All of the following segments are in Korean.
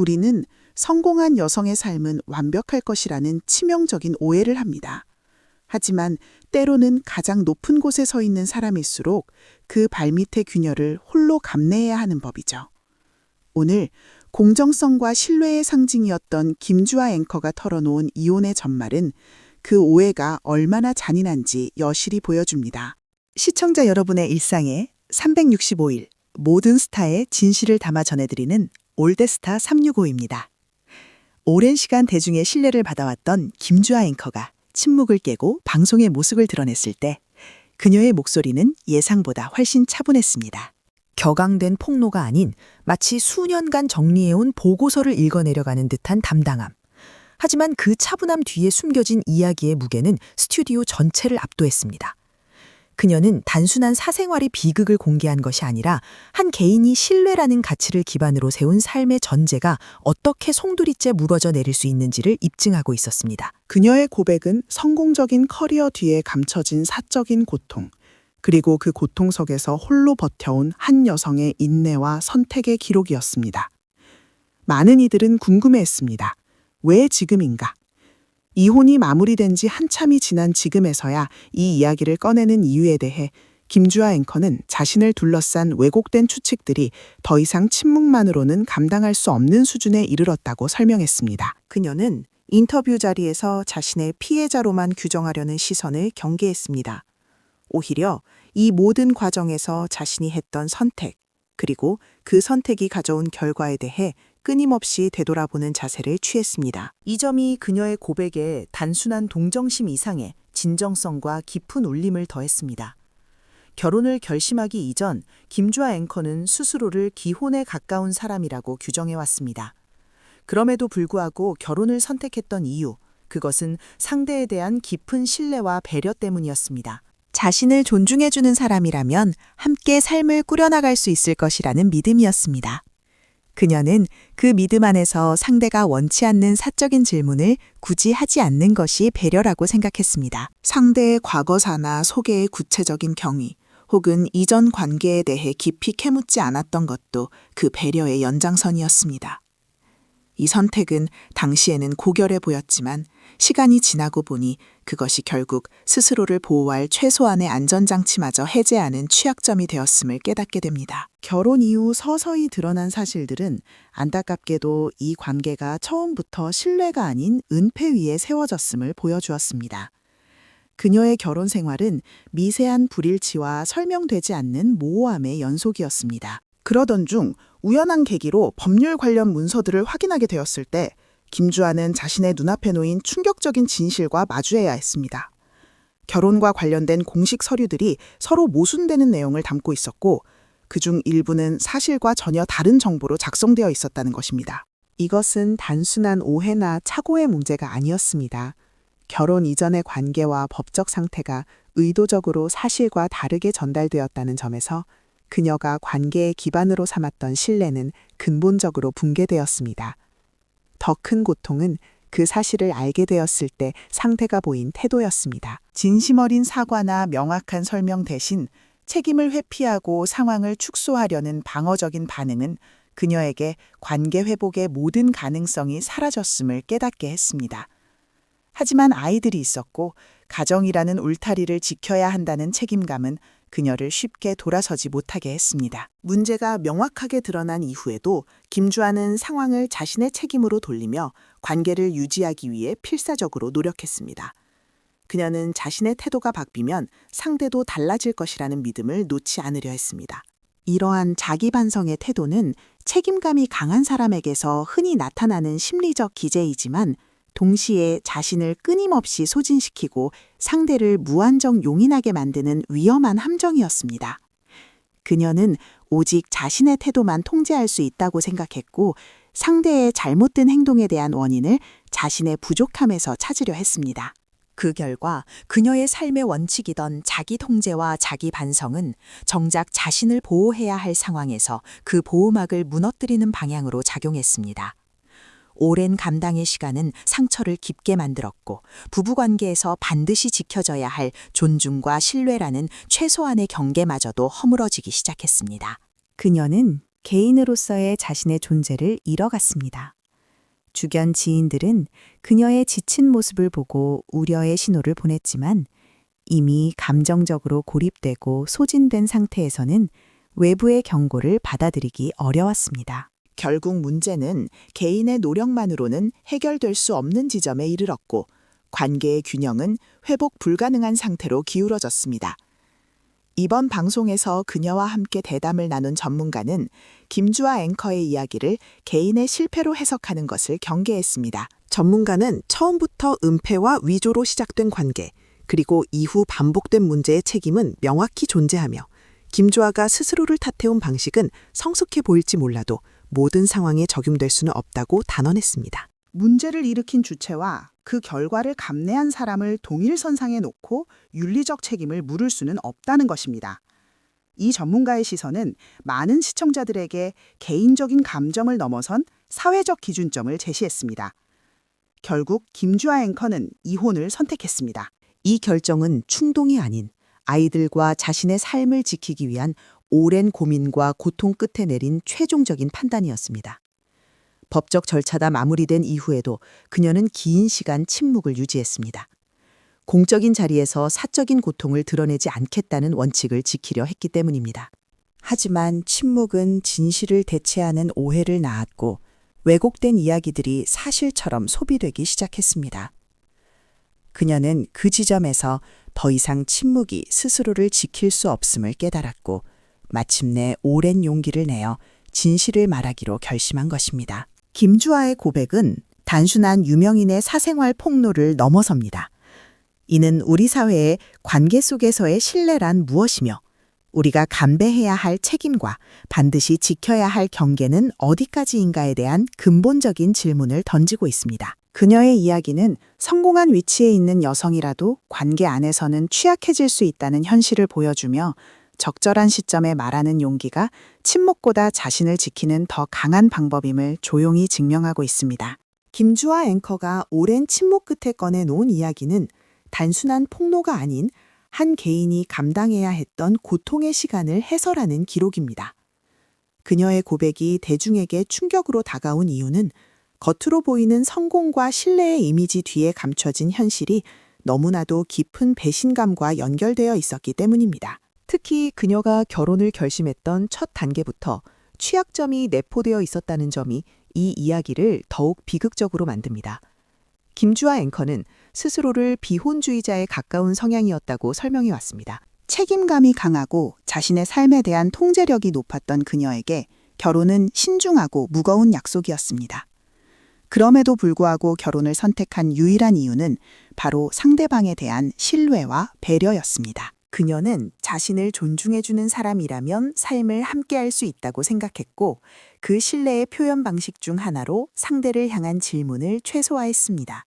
우리는 성공한 여성의 삶은 완벽할 것이라는 치명적인 오해를 합니다. 하지만 때로는 가장 높은 곳에 서 있는 사람일수록 그 발밑의 균열을 홀로 감내해야 하는 법이죠. 오늘 공정성과 신뢰의 상징이었던 김주아 앵커가 털어놓은 이혼의 전말은 그 오해가 얼마나 잔인한지 여실히 보여줍니다. 시청자 여러분의 일상에 365일 모든 스타의 진실을 담아 전해드리는 올데스타 365입니다. 오랜 시간 대중의 신뢰를 받아왔던 김주아 앵커가 침묵을 깨고 방송의 모습을 드러냈을 때 그녀의 목소리는 예상보다 훨씬 차분했습니다. 격앙된 폭로가 아닌 마치 수년간 정리해온 보고서를 읽어내려가는 듯한 담당함. 하지만 그 차분함 뒤에 숨겨진 이야기의 무게는 스튜디오 전체를 압도했습니다. 그녀는 단순한 사생활의 비극을 공개한 것이 아니라 한 개인이 신뢰라는 가치를 기반으로 세운 삶의 전제가 어떻게 송두리째 무너져 내릴 수 있는지를 입증하고 있었습니다. 그녀의 고백은 성공적인 커리어 뒤에 감춰진 사적인 고통, 그리고 그 고통 속에서 홀로 버텨온 한 여성의 인내와 선택의 기록이었습니다. 많은 이들은 궁금해했습니다. 왜 지금인가? 이혼이 마무리된 지 한참이 지난 지금에서야 이 이야기를 꺼내는 이유에 대해 김주아 앵커는 자신을 둘러싼 왜곡된 추측들이 더 이상 침묵만으로는 감당할 수 없는 수준에 이르렀다고 설명했습니다. 그녀는 인터뷰 자리에서 자신의 피해자로만 규정하려는 시선을 경계했습니다. 오히려 이 모든 과정에서 자신이 했던 선택, 그리고 그 선택이 가져온 결과에 대해 끊임없이 되돌아보는 자세를 취했습니다. 이 점이 그녀의 고백에 단순한 동정심 이상의 진정성과 깊은 울림을 더했습니다. 결혼을 결심하기 이전 김주아 앵커는 스스로를 기혼에 가까운 사람이라고 규정해왔습니다. 그럼에도 불구하고 결혼을 선택했던 이유, 그것은 상대에 대한 깊은 신뢰와 배려 때문이었습니다. 자신을 존중해주는 사람이라면 함께 삶을 꾸려나갈 수 있을 것이라는 믿음이었습니다. 그녀는 그 믿음 안에서 상대가 원치 않는 사적인 질문을 굳이 하지 않는 것이 배려라고 생각했습니다. 상대의 과거사나 소개의 구체적인 경위, 혹은 이전 관계에 대해 깊이 캐묻지 않았던 것도 그 배려의 연장선이었습니다. 이 선택은 당시에는 고결해 보였지만 시간이 지나고 보니 그것이 결국 스스로를 보호할 최소한의 안전장치마저 해제하는 취약점이 되었음을 깨닫게 됩니다. 결혼 이후 서서히 드러난 사실들은 안타깝게도 이 관계가 처음부터 신뢰가 아닌 은폐 위에 세워졌음을 보여주었습니다. 그녀의 결혼 생활은 미세한 불일치와 설명되지 않는 모호함의 연속이었습니다. 그러던 중 우연한 계기로 법률 관련 문서들을 확인하게 되었을 때 김주아는 자신의 눈앞에 놓인 충격적인 진실과 마주해야 했습니다. 결혼과 관련된 공식 서류들이 서로 모순되는 내용을 담고 있었고 그중 일부는 사실과 전혀 다른 정보로 작성되어 있었다는 것입니다. 이것은 단순한 오해나 착오의 문제가 아니었습니다. 결혼 이전의 관계와 법적 상태가 의도적으로 사실과 다르게 전달되었다는 점에서 그녀가 관계의 기반으로 삼았던 신뢰는 근본적으로 붕괴되었습니다. 더 큰 고통은 그 사실을 알게 되었을 때 상대가 보인 태도였습니다. 진심 어린 사과나 명확한 설명 대신 책임을 회피하고 상황을 축소하려는 방어적인 반응은 그녀에게 관계 회복의 모든 가능성이 사라졌음을 깨닫게 했습니다. 하지만 아이들이 있었고 가정이라는 울타리를 지켜야 한다는 책임감은 그녀를 쉽게 돌아서지 못하게 했습니다. 문제가 명확하게 드러난 이후에도 김주아는 상황을 자신의 책임으로 돌리며 관계를 유지하기 위해 필사적으로 노력했습니다. 그녀는 자신의 태도가 바뀌면 상대도 달라질 것이라는 믿음을 놓지 않으려 했습니다. 이러한 자기 반성의 태도는 책임감이 강한 사람에게서 흔히 나타나는 심리적 기제이지만 동시에 자신을 끊임없이 소진시키고 상대를 무한정 용인하게 만드는 위험한 함정이었습니다. 그녀는 오직 자신의 태도만 통제할 수 있다고 생각했고 상대의 잘못된 행동에 대한 원인을 자신의 부족함에서 찾으려 했습니다. 그 결과 그녀의 삶의 원칙이던 자기 통제와 자기 반성은 정작 자신을 보호해야 할 상황에서 그 보호막을 무너뜨리는 방향으로 작용했습니다. 오랜 감당의 시간은 상처를 깊게 만들었고 부부관계에서 반드시 지켜져야 할 존중과 신뢰라는 최소한의 경계마저도 허물어지기 시작했습니다. 그녀는 개인으로서의 자신의 존재를 잃어갔습니다. 주변 지인들은 그녀의 지친 모습을 보고 우려의 신호를 보냈지만 이미 감정적으로 고립되고 소진된 상태에서는 외부의 경고를 받아들이기 어려웠습니다. 결국 문제는 개인의 노력만으로는 해결될 수 없는 지점에 이르렀고 관계의 균형은 회복 불가능한 상태로 기울어졌습니다. 이번 방송에서 그녀와 함께 대담을 나눈 전문가는 김주아 앵커의 이야기를 개인의 실패로 해석하는 것을 경계했습니다. 전문가는 처음부터 은폐와 위조로 시작된 관계, 그리고 이후 반복된 문제의 책임은 명확히 존재하며 김주아가 스스로를 탓해온 방식은 성숙해 보일지 몰라도 모든 상황에 적용될 수는 없다고 단언했습니다. 문제를 일으킨 주체와 그 결과를 감내한 사람을 동일선상에 놓고 윤리적 책임을 물을 수는 없다는 것입니다. 이 전문가의 시선은 많은 시청자들에게 개인적인 감정을 넘어선 사회적 기준점을 제시했습니다. 결국 김주아 앵커는 이혼을 선택했습니다. 이 결정은 충동이 아닌 아이들과 자신의 삶을 지키기 위한 오랜 고민과 고통 끝에 내린 최종적인 판단이었습니다. 법적 절차가 마무리된 이후에도 그녀는 긴 시간 침묵을 유지했습니다. 공적인 자리에서 사적인 고통을 드러내지 않겠다는 원칙을 지키려 했기 때문입니다. 하지만 침묵은 진실을 대체하는 오해를 낳았고 왜곡된 이야기들이 사실처럼 소비되기 시작했습니다. 그녀는 그 지점에서 더 이상 침묵이 스스로를 지킬 수 없음을 깨달았고 마침내 오랜 용기를 내어 진실을 말하기로 결심한 것입니다. 김주아의 고백은 단순한 유명인의 사생활 폭로를 넘어섭니다. 이는 우리 사회의 관계 속에서의 신뢰란 무엇이며 우리가 감배해야 할 책임과 반드시 지켜야 할 경계는 어디까지인가에 대한 근본적인 질문을 던지고 있습니다. 그녀의 이야기는 성공한 위치에 있는 여성이라도 관계 안에서는 취약해질 수 있다는 현실을 보여주며 적절한 시점에 말하는 용기가 침묵보다 자신을 지키는 더 강한 방법임을 조용히 증명하고 있습니다. 김주아 앵커가 오랜 침묵 끝에 꺼내놓은 이야기는 단순한 폭로가 아닌 한 개인이 감당해야 했던 고통의 시간을 해설하는 기록입니다. 그녀의 고백이 대중에게 충격으로 다가온 이유는 겉으로 보이는 성공과 신뢰의 이미지 뒤에 감춰진 현실이 너무나도 깊은 배신감과 연결되어 있었기 때문입니다. 특히 그녀가 결혼을 결심했던 첫 단계부터 취약점이 내포되어 있었다는 점이 이 이야기를 더욱 비극적으로 만듭니다. 김주아 앵커는 스스로를 비혼주의자에 가까운 성향이었다고 설명해 왔습니다. 책임감이 강하고 자신의 삶에 대한 통제력이 높았던 그녀에게 결혼은 신중하고 무거운 약속이었습니다. 그럼에도 불구하고 결혼을 선택한 유일한 이유는 바로 상대방에 대한 신뢰와 배려였습니다. 그녀는 자신을 존중해주는 사람이라면 삶을 함께할 수 있다고 생각했고 그 신뢰의 표현 방식 중 하나로 상대를 향한 질문을 최소화했습니다.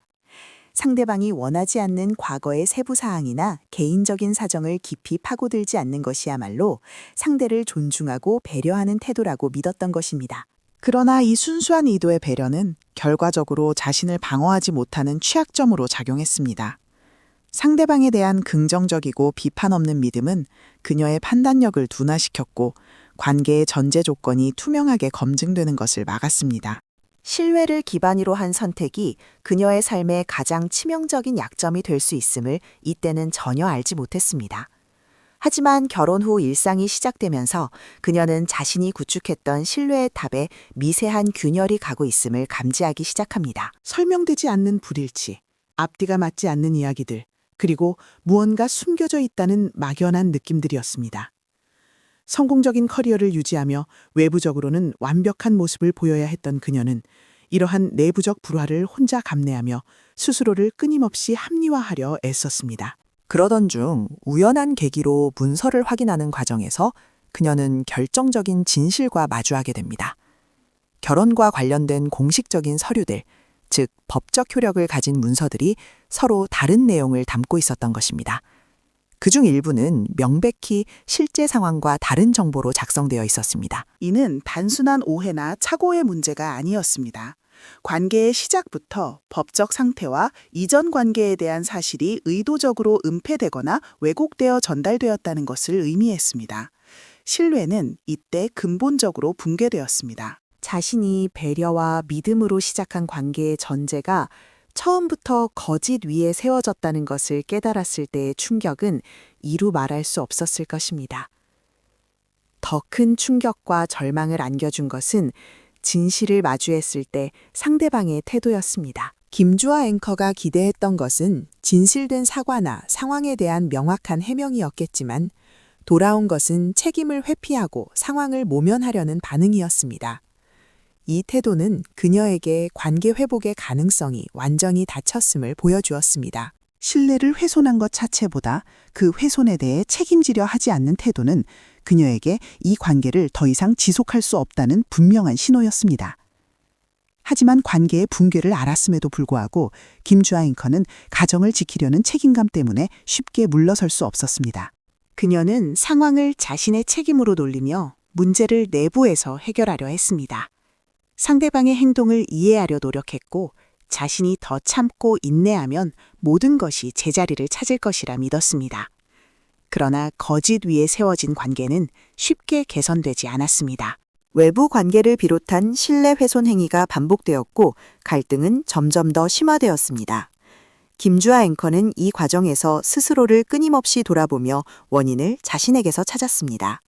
상대방이 원하지 않는 과거의 세부 사항이나 개인적인 사정을 깊이 파고들지 않는 것이야말로 상대를 존중하고 배려하는 태도라고 믿었던 것입니다. 그러나 이 순수한 의도의 배려는 결과적으로 자신을 방어하지 못하는 취약점으로 작용했습니다. 상대방에 대한 긍정적이고 비판 없는 믿음은 그녀의 판단력을 둔화시켰고 관계의 전제 조건이 투명하게 검증되는 것을 막았습니다. 신뢰를 기반으로 한 선택이 그녀의 삶의 가장 치명적인 약점이 될 수 있음을 이때는 전혀 알지 못했습니다. 하지만 결혼 후 일상이 시작되면서 그녀는 자신이 구축했던 신뢰의 탑에 미세한 균열이 가고 있음을 감지하기 시작합니다. 설명되지 않는 불일치, 앞뒤가 맞지 않는 이야기들, 그리고 무언가 숨겨져 있다는 막연한 느낌들이었습니다. 성공적인 커리어를 유지하며 외부적으로는 완벽한 모습을 보여야 했던 그녀는 이러한 내부적 불화를 혼자 감내하며 스스로를 끊임없이 합리화하려 애썼습니다. 그러던 중 우연한 계기로 문서를 확인하는 과정에서 그녀는 결정적인 진실과 마주하게 됩니다. 결혼과 관련된 공식적인 서류들, 즉 법적 효력을 가진 문서들이 서로 다른 내용을 담고 있었던 것입니다. 그중 일부는 명백히 실제 상황과 다른 정보로 작성되어 있었습니다. 이는 단순한 오해나 착오의 문제가 아니었습니다. 관계의 시작부터 법적 상태와 이전 관계에 대한 사실이 의도적으로 은폐되거나 왜곡되어 전달되었다는 것을 의미했습니다. 신뢰는 이때 근본적으로 붕괴되었습니다. 자신이 배려와 믿음으로 시작한 관계의 전제가 처음부터 거짓 위에 세워졌다는 것을 깨달았을 때의 충격은 이루 말할 수 없었을 것입니다. 더 큰 충격과 절망을 안겨준 것은 진실을 마주했을 때 상대방의 태도였습니다. 김주아 앵커가 기대했던 것은 진실된 사과나 상황에 대한 명확한 해명이었겠지만 돌아온 것은 책임을 회피하고 상황을 모면하려는 반응이었습니다. 이 태도는 그녀에게 관계 회복의 가능성이 완전히 닫혔음을 보여주었습니다. 신뢰를 훼손한 것 자체보다 그 훼손에 대해 책임지려 하지 않는 태도는 그녀에게 이 관계를 더 이상 지속할 수 없다는 분명한 신호였습니다. 하지만 관계의 붕괴를 알았음에도 불구하고 김주아 앵커는 가정을 지키려는 책임감 때문에 쉽게 물러설 수 없었습니다. 그녀는 상황을 자신의 책임으로 돌리며 문제를 내부에서 해결하려 했습니다. 상대방의 행동을 이해하려 노력했고 자신이 더 참고 인내하면 모든 것이 제자리를 찾을 것이라 믿었습니다. 그러나 거짓 위에 세워진 관계는 쉽게 개선되지 않았습니다. 외부 관계를 비롯한 신뢰 훼손 행위가 반복되었고 갈등은 점점 더 심화되었습니다. 김주아 앵커는 이 과정에서 스스로를 끊임없이 돌아보며 원인을 자신에게서 찾았습니다.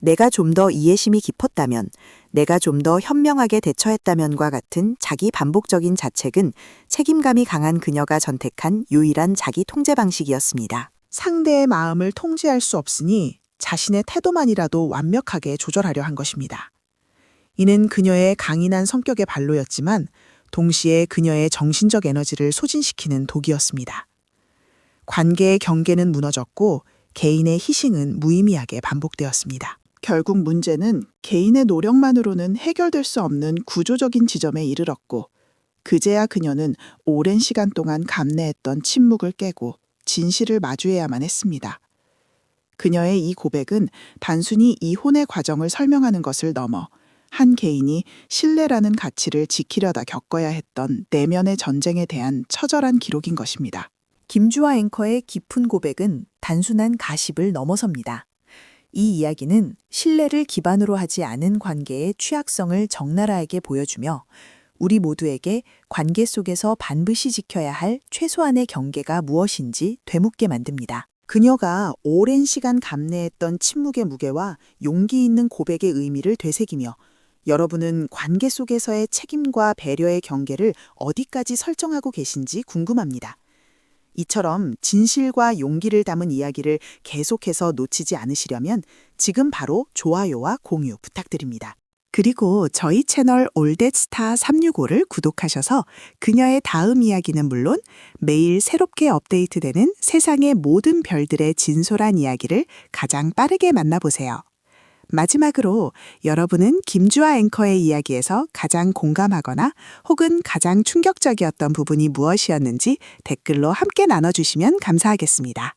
내가 좀 더 이해심이 깊었다면, 내가 좀 더 현명하게 대처했다면과 같은 자기 반복적인 자책은 책임감이 강한 그녀가 선택한 유일한 자기 통제 방식이었습니다. 상대의 마음을 통제할 수 없으니 자신의 태도만이라도 완벽하게 조절하려 한 것입니다. 이는 그녀의 강인한 성격의 발로였지만 동시에 그녀의 정신적 에너지를 소진시키는 독이었습니다. 관계의 경계는 무너졌고 개인의 희생은 무의미하게 반복되었습니다. 결국 문제는 개인의 노력만으로는 해결될 수 없는 구조적인 지점에 이르렀고 그제야 그녀는 오랜 시간 동안 감내했던 침묵을 깨고 진실을 마주해야만 했습니다. 그녀의 이 고백은 단순히 이혼의 과정을 설명하는 것을 넘어 한 개인이 신뢰라는 가치를 지키려다 겪어야 했던 내면의 전쟁에 대한 처절한 기록인 것입니다. 김주아 앵커의 깊은 고백은 단순한 가십을 넘어섭니다. 이 이야기는 신뢰를 기반으로 하지 않은 관계의 취약성을 적나라하게 보여주며 우리 모두에게 관계 속에서 반드시 지켜야 할 최소한의 경계가 무엇인지 되묻게 만듭니다. 그녀가 오랜 시간 감내했던 침묵의 무게와 용기 있는 고백의 의미를 되새기며 여러분은 관계 속에서의 책임과 배려의 경계를 어디까지 설정하고 계신지 궁금합니다. 이처럼 진실과 용기를 담은 이야기를 계속해서 놓치지 않으시려면 지금 바로 좋아요와 공유 부탁드립니다. 그리고 저희 채널 올댓스타 365를 구독하셔서 그녀의 다음 이야기는 물론 매일 새롭게 업데이트되는 세상의 모든 별들의 진솔한 이야기를 가장 빠르게 만나보세요. 마지막으로 여러분은 김주아 앵커의 이야기에서 가장 공감하거나 혹은 가장 충격적이었던 부분이 무엇이었는지 댓글로 함께 나눠주시면 감사하겠습니다.